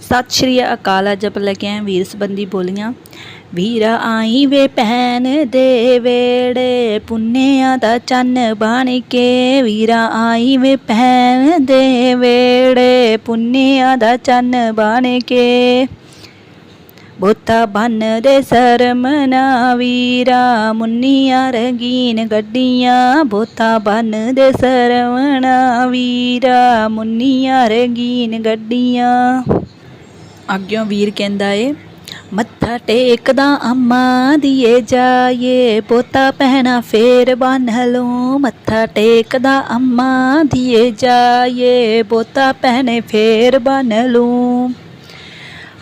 ਸਤਿ ਸ਼੍ਰੀ ਅਕਾਲ, ਅੱਜ ਆਪਾਂ ਲੈ ਵੀਰ ਸੰਬੰਧੀ ਬੋਲੀਆਂ। ਵੀਰਾ ਆਈ ਵੇ ਭੈਣ ਦੇ ਵੇੜੇ ਪੁੰਨਿਆਂ ਦਾ ਚੰਨ ਬਣ ਕੇ। ਵੀਰਾ ਆਈ ਵੇ ਭੈਣ ਦੇ ਵੇੜੇ ਪੁੰਨਿਆਂ ਦਾ ਚੰਨ ਬਣ ਕੇ। ਬੋਤਾ ਬੰਨ ਦੇ ਸ਼ਰਮ ਨਾ ਵੀਰਾ, ਮੁੰਨੀਆਂ ਰੰਗੀਨ ਗੱਡੀਆਂ। ਬੋਤਾ ਬੰਨ ਦੇ ਸ਼ਰਮ ਨਾ ਵੀਰਾ, ਮੁੰਨੀਆਂ ਰੰਗੀਨ ਗੱਡੀਆਂ। ਅੱਗਿਓਂ ਵੀਰ ਕਹਿੰਦਾ ਏ, ਮੱਥਾ ਟੇਕਦਾ ਅੰਮਾ ਦੀਏ ਜਾਏ ਪੋਤਾ ਪਹਿਨਾ ਫੇਰ ਬੰਨ ਲੂੰ ਮੱਥਾ ਟੇਕਦਾ ਅੰਮਾ ਦੀਏ ਜਾਏ ਪੋਤਾ ਪਹਿਨੇ ਫੇਰ ਬੰਨ ਲੂੰ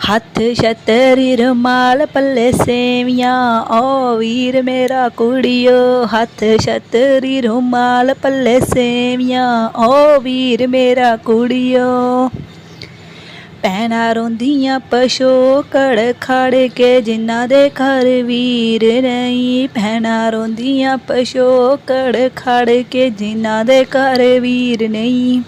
ਹੱਥ ਛਤਰੀ ਰੁਮਾਲ ਪੱਲੇ ਸੇਵੀਆਂ, ਓ ਵੀਰ ਮੇਰਾ ਕੁੜੀਓ, ਹੱਥ ਛਤਰੀ ਰੁਮਾਲ ਪੱਲੇ ਸੇਵੀਆਂ, ਓ ਵੀਰ ਮੇਰਾ ਕੁੜੀਓ। ਭੈਣਾਂ ਰੋਂਦੀਆਂ ਪਸ਼ੋਕੜ ਖੜ ਕੇ ਜਿਨ੍ਹਾਂ ਦੇ ਘਰ ਵੀਰ ਨਹੀਂ। ਭੈਣਾਂ ਰੋਂਦੀਆਂ ਪਸ਼ੋਕੜ ਖੜ ਕੇ ਜਿਨ੍ਹਾਂ ਦੇ ਘਰ ਵੀਰ ਨਹੀਂ।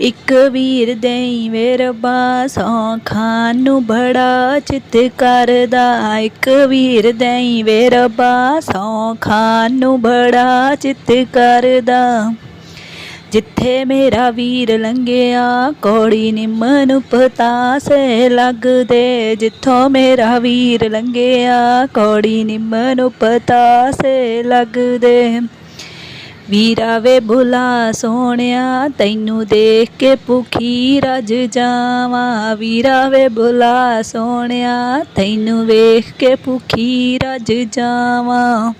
ਇੱਕ ਵੀਰ ਦੇਈ ਵੇ ਰੱਬਾ ਸੌ ਖਾਨ ਨੂੰ ਬੜਾ ਚਿੱਤ ਕਰਦਾ। ਇੱਕ ਵੀਰ ਦੇਈ ਵੇ ਰੱਬਾ ਸੌ ਖਾਨ ਨੂੰ ਬੜਾ ਚਿੱਤ ਕਰਦਾ। ਜਿੱਥੇ ਮੇਰਾ ਵੀਰ ਲੰਘਿਆ, ਕੋੜੀ ਨਿੰਮ ਨੂੰ ਪਤਾਸੇ ਲੱਗਦੇ। ਜਿੱਥੋਂ ਮੇਰਾ ਵੀਰ ਲੰਘਿਆ, ਕੋੜੀ ਨਿੰਮ ਨੂੰ ਪਤਾਸੇ ਲੱਗਦੇ। ਵੀਰਾ ਵੇ ਭੁਲਾ ਸੋਹਣਿਆ, ਤੈਨੂੰ ਦੇਖ ਕੇ ਭੁਖੀ ਰਜ ਜਾਵਾਂ। ਵੀਰਾ ਵੇ ਭੁਲਾ ਸੋਹਣਿਆ, ਤੈਨੂੰ ਵੇਖ ਕੇ ਭੁਖੀ ਰਜ ਜਾਵਾਂ।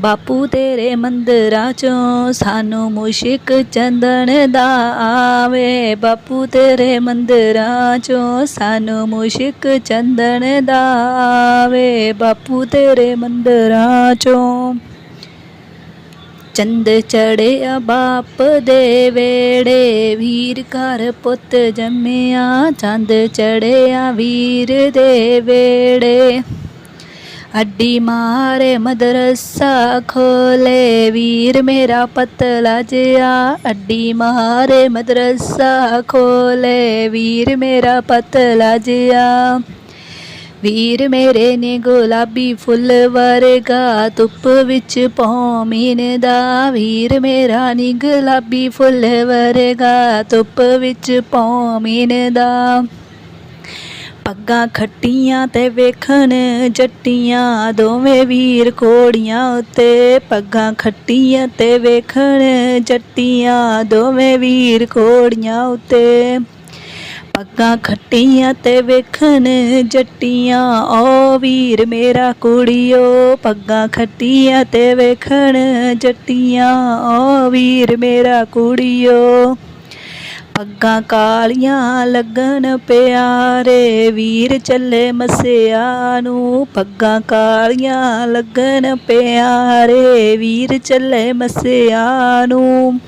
ਬਾਪੂ ਤੇਰੇ ਮੰਦਰਾਂ ਚੋਂ ਸਾਨੂੰ ਮੁਸ਼ਕ ਚੰਦਨ ਦਾ ਆਵੇ। ਬਾਪੂ ਤੇਰੇ ਮੰਦਰਾਂ ਚੋਂ ਸਾਨੂੰ ਮੁਸ਼ਕ ਚੰਦਨ ਦਾ ਆਵੇ। ਬਾਪੂ ਤੇਰੇ ਮੰਦਰਾਂ ਚੋਂ ਚੰਦ ਚੜਿਆ ਬਾਪ ਦੇ ਵੇੜੇ। ਵੀਰ ਘਰ ਪੁੱਤ ਜੰਮਿਆ, ਚੰਦ ਚੜਿਆ ਵੀਰ ਦੇ ਵੇੜੇ। ਅੱਡੀ ਮਾਰੇ ਮਦਰਸਾ ਖੋਲੇ ਵੀਰ ਮੇਰਾ ਪਤਲਾ ਜਿਆ ਅੱਡੀ ਮਾਰੇ ਮਦਰਸਾ ਖੋਲੇ ਵੀਰ ਮੇਰਾ ਪਤਲਾ ਜਿਆ ਵੀਰ ਮੇਰੇ ਨੇ ਗੁਲਾਬੀ ਫੁੱਲ ਵਰਗਾ ਧੁੱਪ ਵਿੱਚ ਪੌਮੀਨ ਦਾ। ਵੀਰ ਮੇਰਾ ਨੀ ਗੁਲਾਬੀ ਫੁੱਲ ਵਰਗਾ ਧੁੱਪ ਵਿੱਚ ਪੌਮੀਨ ਦਾ। ਪੱਗਾਂ ਖੱਟੀਆਂ ਤੇ ਵੇਖਣ ਜੱਟੀਆਂ, ਦੋਵੇਂ ਵੀਰ ਕੋੜੀਆਂ ਉੱਤੇ ਪੱਗਾਂ ਖੱਟੀਆਂ ਤੇ ਵੇਖਣ ਜੱਟੀਆਂ, ਦੋਵੇਂ ਵੀਰ ਕੋੜੀਆਂ ਉੱਤੇ ਪੱਗਾਂ ਖੱਟੀਆਂ ਤੇ ਵੇਖਣ ਜੱਟੀਆਂ ਓ ਵੀਰ ਮੇਰਾ ਕੁੜੀਓ, ਪੱਗਾਂ ਖੱਟੀਆਂ ਤੇ ਵੇਖਣ ਜੱਟੀਆਂ ਓ ਵੀਰ ਮੇਰਾ ਕੁੜੀਓ। ਪੱਗਾਂ ਕਾਲੀਆਂ ਲੱਗਣ ਪਿਆਰੇ, ਵੀਰ ਚੱਲੇ ਮਸਿਆ ਨੂੰ ਪੱਗਾਂ ਕਾਲੀਆਂ ਲੱਗਣ ਪਿਆਰੇ, ਵੀਰ ਚੱਲੇ ਮਸਿਆ ਨੂੰ।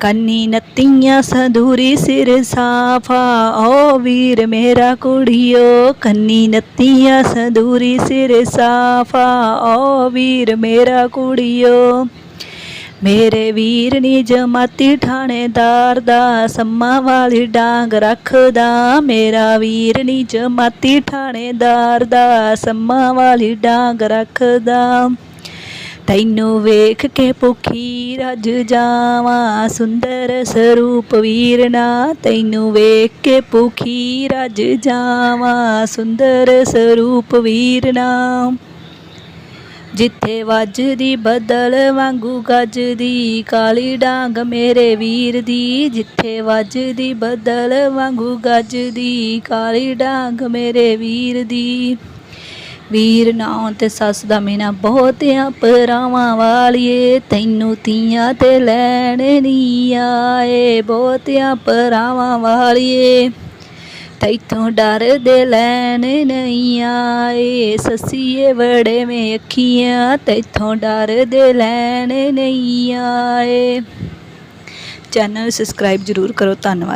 ਕੰਨੀ ਨੱਤੀਆਂ ਸੰਧੂਰੀ ਸਿਰ ਸਾਫਾ, ਓ ਵੀਰ ਮੇਰਾ ਕੁੜੀਓ, ਕੰਨੀ ਨੱਤੀਆਂ ਸੰਧੂਰੀ ਸਿਰ ਸਾਫਾ, ਓ ਵੀਰ ਮੇਰਾ ਕੁੜੀਓ। ਮੇਰੇ ਵੀਰ ਨੀ ਜਮਾਤੀ ਥਾਣੇਦਾਰ ਦਾ, ਸੰਮਾ ਵਾਲੀ ਡਾਂਗ ਰੱਖਦਾ। ਮੇਰਾ ਵੀਰ ਨੀ ਜਮਾਤੀ ਥਾਣੇਦਾਰ ਦਾ, ਸੰਮਾ ਵਾਲੀ ਡਾਂਗ ਰੱਖਦਾ। ਤੈਨੂੰ ਵੇਖ ਕੇ ਭੁਖੀ ਰਜ ਜਾਵਾਂ, ਸੁੰਦਰ ਸਰੂਪ ਵੀਰਨਾ ਤੈਨੂੰ ਵੇਖ ਕੇ ਭੁਖੀ ਰਜ ਜਾਵਾਂ, ਸੁੰਦਰ ਸਰੂਪ ਵੀਰਨਾ ਜਿੱਥੇ ਵੱਜਦੀ ਬਦਲ ਵਾਂਗੂ ਗੱਜਦੀ, ਕਾਲੀ ਡਾਂਗ ਮੇਰੇ ਵੀਰ ਦੀ। ਜਿੱਥੇ ਵੱਜਦੀ ਬਦਲ ਵਾਂਗੂ ਗੱਜਦੀ, ਕਾਲੀ ਡਾਂਗ ਮੇਰੇ ਵੀਰ ਦੀ। ਵੀਰ ਨਾਂ ਤੇ ਸੱਸ ਦਾ ਮੀਨਾ ਬਹੁਤਿਆਂ ਪਰਾਵਾਂ ਵਾਲੀਏ, ਤੈਨੂੰ ਤੀਆਂ ਤੇ ਲੈਣ ਨਹੀਂ ਆਏ, ਬਹੁਤਿਆਂ ਪਰਾਵਾਂ ਵਾਲੀਏ। ਤੈਥੋਂ ਡਰਦੇ ਲੈਣ ਨਹੀਂ ਆਏ। ਸੱਸੀਏ ਵੜੇ ਮੇ ਅੱਖੀਆਂ, ਤੈਥੋਂ ਡਰਦੇ ਲੈਣ ਨਹੀਂ ਆਏ। ਚੈਨਲ ਸਬਸਕ੍ਰਾਈਬ ਜ਼ਰੂਰ ਕਰੋ। ਧੰਨਵਾਦ।